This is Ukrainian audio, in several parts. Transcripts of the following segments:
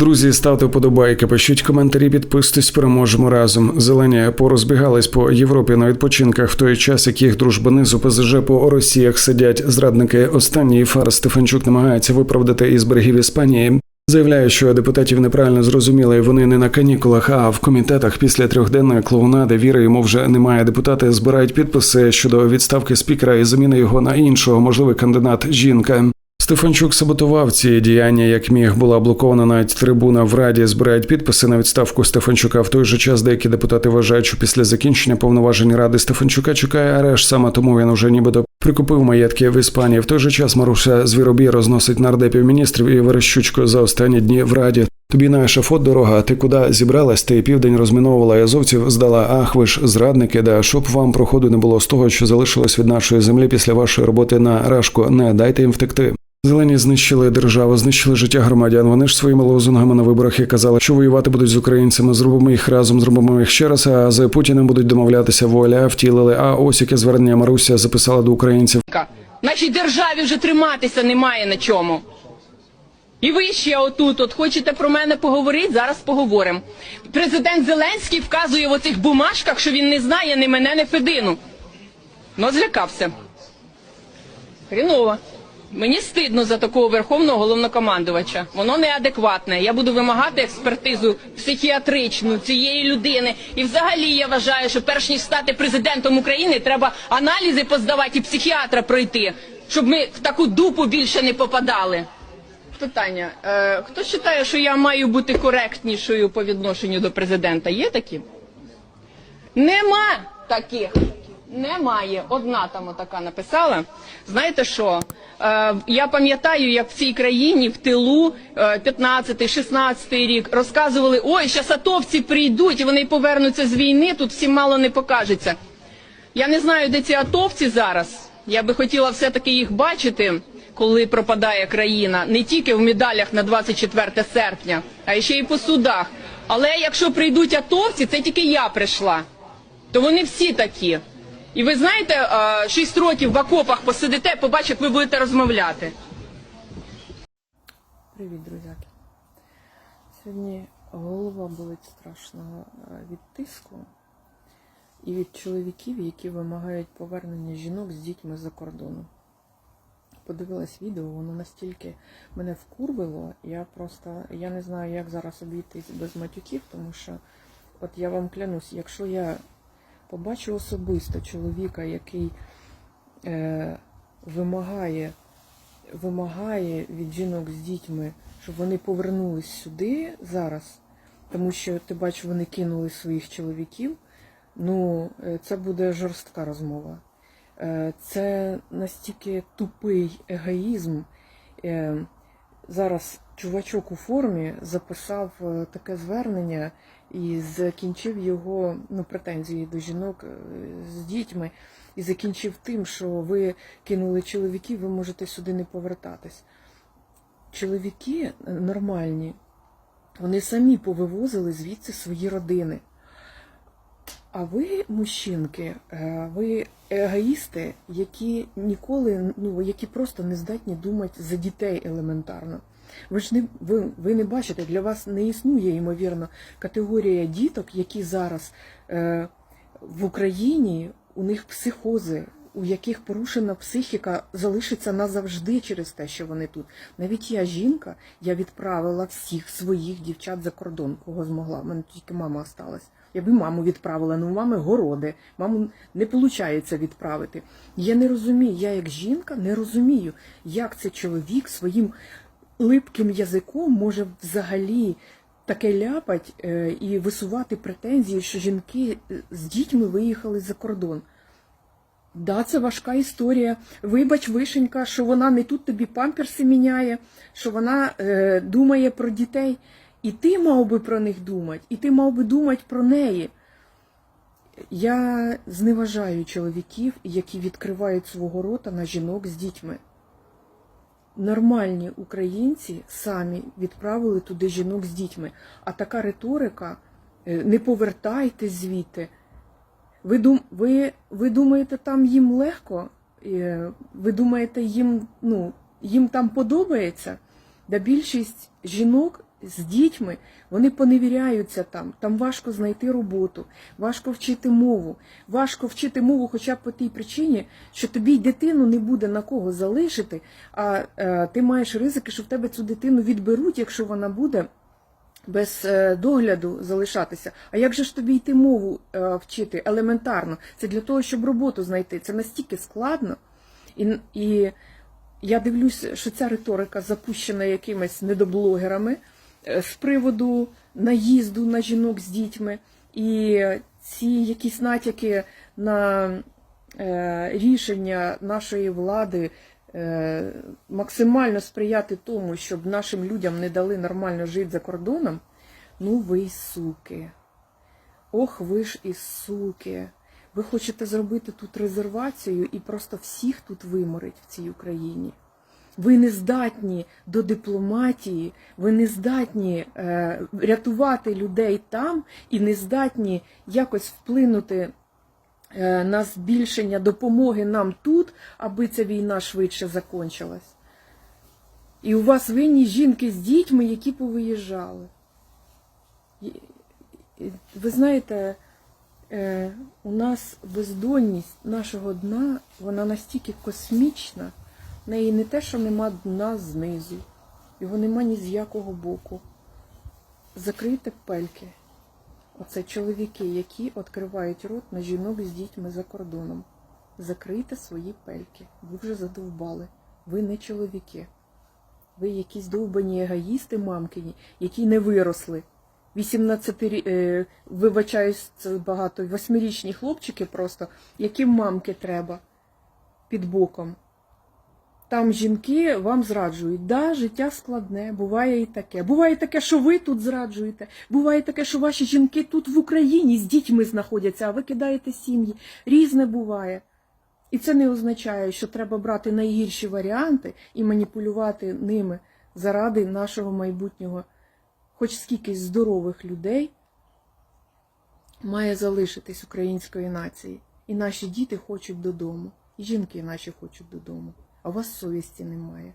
Друзі, ставте вподобайки, пишіть коментарі, підписуйтесь, переможемо разом. Зелені порозбігались по Європі на відпочинках в той час, як їх дружбани з ОПЗЖ по Росіях сидять зрадники. Останній фар Стефанчук намагається виправдати із берегів Іспанії. Заявляє, що депутатів неправильно зрозуміли, вони не на канікулах, а в комітетах після трьохденної клоунади віри йому вже немає. Депутати збирають підписи щодо відставки спікера і заміни його на іншого, можливий кандидат жінка. Стефанчук саботував ці діяння, як міг була блокована навіть трибуна в раді. Збирають підписи на відставку Стефанчука. В той же час деякі депутати вважають, що після закінчення повноважень ради Стефанчука чекає арешт. Саме тому він уже нібито прикупив маєтки в Іспанії. В той же час Маруся Звіробій розносить нардепів міністрів і Верещучку за останні дні в раді. Тобі на ешафот дорога, ти куди зібралась? Ти південь розміновувала азовців, здала ах, ви ж зрадники, да щоб вам проходу не було з того, що залишилось від нашої землі після вашої роботи на рашку. Не дайте їм втекти. Зелені знищили державу, знищили життя громадян. Вони ж своїми лозунгами на виборах і казали, що воювати будуть з українцями. Зробимо їх разом, зробимо їх ще раз. А з Путіним будуть домовлятися. Воля втілили. А ось яке звернення Маруся записала до українців. Нашій державі вже триматися немає на чому. І ви ще отут, от хочете про мене поговорити? Зараз поговоримо. Президент Зеленський вказує в оцих бумажках, що він не знає ні мене, ні Федину. Ну, злякався. Хріново. Мені стидно за такого верховного головнокомандувача. Воно неадекватне. Я буду вимагати експертизу психіатричну цієї людини. І взагалі я вважаю, що перш ніж стати президентом України, треба аналізи поздавати і психіатра пройти, щоб ми в таку дупу більше не попадали. Питання: е, хто вважає, що я маю бути коректнішою по відношенню до президента? Є такі? Нема таких. Немає. Одна там отака написала. Знаєте що? Е, я пам'ятаю, як в цій країні в тилу е, 15-16 рік розказували, ой, зараз атовці прийдуть і вони повернуться з війни, тут всім мало не покажеться. Я не знаю, де ці атовці зараз. Я би хотіла все-таки їх бачити, коли пропадає країна, не тільки в медалях на 24 серпня, а ще й по судах. Але якщо прийдуть атовці, це тільки я прийшла. То вони всі такі. І ви знаєте, 6 років в окопах посидите, побачите, як ви будете розмовляти. Привіт, друзяки. Сьогодні голова болить страшно е, від тиску і від чоловіків, які вимагають повернення жінок з дітьми за кордону. Подивилась відео, воно настільки мене вкурвило, я просто я не знаю, як зараз обійтись без матюків, тому що, от я вам клянусь, якщо я побачу особисто чоловіка, який е, вимагає вимагає від жінок з дітьми, щоб вони повернулись сюди зараз, тому що ти бачиш, вони кинули своїх чоловіків. Ну, е, це буде жорстка розмова. Е, Це настільки тупий егоїзм. Зараз чувачок у формі записав е, таке звернення і закінчив його ну, претензії до жінок е, з дітьми, і закінчив тим, що ви кинули чоловіків, ви можете сюди не повертатись. Чоловіки е, нормальні, вони самі повивозили звідси свої родини. А ви, мужчинки, е, ви егоїсти, які ніколи, ну які просто не здатні думати за дітей елементарно. Ви ж не ви, ви не бачите, для вас не існує, ймовірно, категорія діток, які зараз е, в Україні у них психози, у яких порушена психіка залишиться назавжди через те, що вони тут. Навіть я жінка, я відправила всіх своїх дівчат за кордон, кого змогла. У мене тільки мама осталась. Я би маму відправила, але у мами городи, маму не виходить відправити. Я не розумію, я як жінка не розумію, як це чоловік своїм липким язиком може взагалі таке ляпать е, і висувати претензії, що жінки е, з дітьми виїхали за кордон. Да, це важка історія. Вибач, вишенька, що вона не тут тобі памперси міняє, що вона е, думає про дітей. І ти мав би про них думати, і ти мав би думати про неї. Я зневажаю чоловіків, які відкривають свого рота на жінок з дітьми. Нормальні українці самі відправили туди жінок з дітьми. А така риторика е, не повертайтесь звідти. Ви, дум, ви, ви думаєте, там їм легко? Е, Ви думаєте, їм, ну, їм там подобається? Да більшість жінок з дітьми, вони поневіряються там. Там важко знайти роботу, важко вчити мову, важко вчити мову, хоча б по тій причині, що тобі дитину не буде на кого залишити, а е, ти маєш ризики, що в тебе цю дитину відберуть, якщо вона буде без е, догляду залишатися. А як же ж тобі йти мову е, вчити елементарно? Це для того, щоб роботу знайти. Це настільки складно. І, і я дивлюся, що ця риторика запущена якимись недоблогерами з приводу наїзду на жінок з дітьми. І ці якісь натяки на е, рішення нашої влади е, максимально сприяти тому, щоб нашим людям не дали нормально жити за кордоном, ну ви й суки. Ох, ви ж і суки. Ви хочете зробити тут резервацію і просто всіх тут виморить в цій Україні. Ви не здатні до дипломатії, ви не здатні е, рятувати людей там і не здатні якось вплинути е, на збільшення допомоги нам тут, аби ця війна швидше закончилась. І у вас винні жінки з дітьми, які повиїжджали. Ви знаєте, е, у нас бездонність нашого дна, вона настільки космічна, в неї не те, що нема дна знизу, його нема ні з якого боку. Закрийте пельки. Оце чоловіки, які відкривають рот на жінок з дітьми за кордоном. Закрийте свої пельки. Ви вже задовбали. Ви не чоловіки. Ви якісь довбані егоїсти мамкині, які не виросли. 18 рі- е, вибачаюсь, це багато, восьмирічні хлопчики просто, яким мамки треба під боком. Там жінки вам зраджують. Да, життя складне, буває і таке. Буває таке, що ви тут зраджуєте. Буває таке, що ваші жінки тут в Україні з дітьми знаходяться, а ви кидаєте сім'ї. Різне буває. І це не означає, що треба брати найгірші варіанти і маніпулювати ними заради нашого майбутнього. Хоч скільки здорових людей має залишитись української нації. І наші діти хочуть додому, і жінки наші хочуть додому. А у вас совісті немає.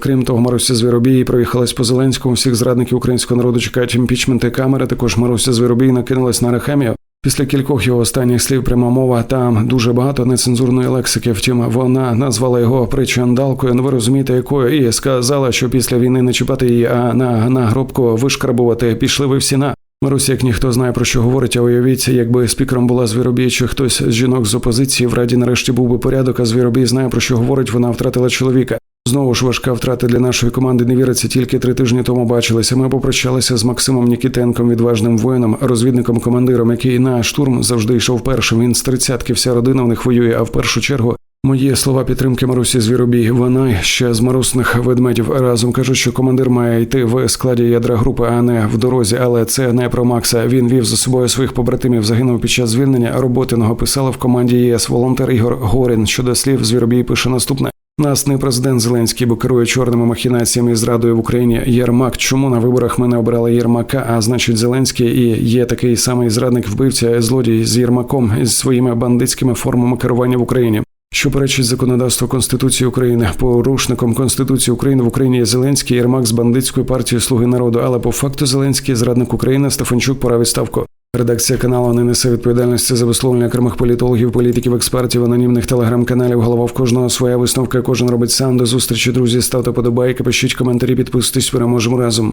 Крім того, Маруся Звіробій проїхалась по Зеленському. Всіх зрадників українського народу чекають імпічменти камери. Також Маруся Звіробій накинулась на Рахемію. Після кількох його останніх слів пряма мова там дуже багато нецензурної лексики. Втім, вона назвала його причандалкою. Ну ви розумієте, якою і сказала, що після війни не чіпати її, а на нагробку вишкрабувати. Пішли ви всі на. Маруся, як ніхто знає про що говорить, а уявіть, якби спікером була Звіробій чи хтось з жінок з опозиції, в раді нарешті був би порядок, а Звіробій знає про що говорить. Вона втратила чоловіка. Знову ж важка втрата для нашої команди. Не віриться, тільки три тижні тому бачилися. Ми попрощалися з Максимом Нікітенком, відважним воїном, розвідником, командиром, який на штурм завжди йшов першим. Він з тридцятки, вся родина в них воює. А в першу чергу мої слова підтримки Марусі Звіробій. Вона ще з марусних ведмедів разом кажуть, що командир має йти в складі ядра групи, а не в дорозі. Але це не про Макса. Він вів за собою своїх побратимів. Загинув під час звільнення. Роботиного писали в команді ЄС волонтер Ігор Горін. Щодо слів Звіробій пише наступне. Нас не президент Зеленський, бо керує чорними махінаціями і зрадою в Україні. Єрмак. Чому на виборах ми не обирали Єрмака? А значить, Зеленський і є такий самий зрадник, вбивця, злодій з Єрмаком із своїми бандитськими формами керування в Україні. Що перечить законодавство Конституції України порушником Конституції України в Україні є Зеленський Єрмак з бандитською партією Слуги народу, але по факту Зеленський зрадник України Стефанчук пора відставку. Редакція каналу не несе відповідальності за висловлення окремих політологів, політиків, експертів, анонімних телеграм-каналів. Голова в кожного своя висновка. Кожен робить сам. До зустрічі, друзі. Ставте подобайки, пишіть коментарі, підписуйтесь. Переможемо разом.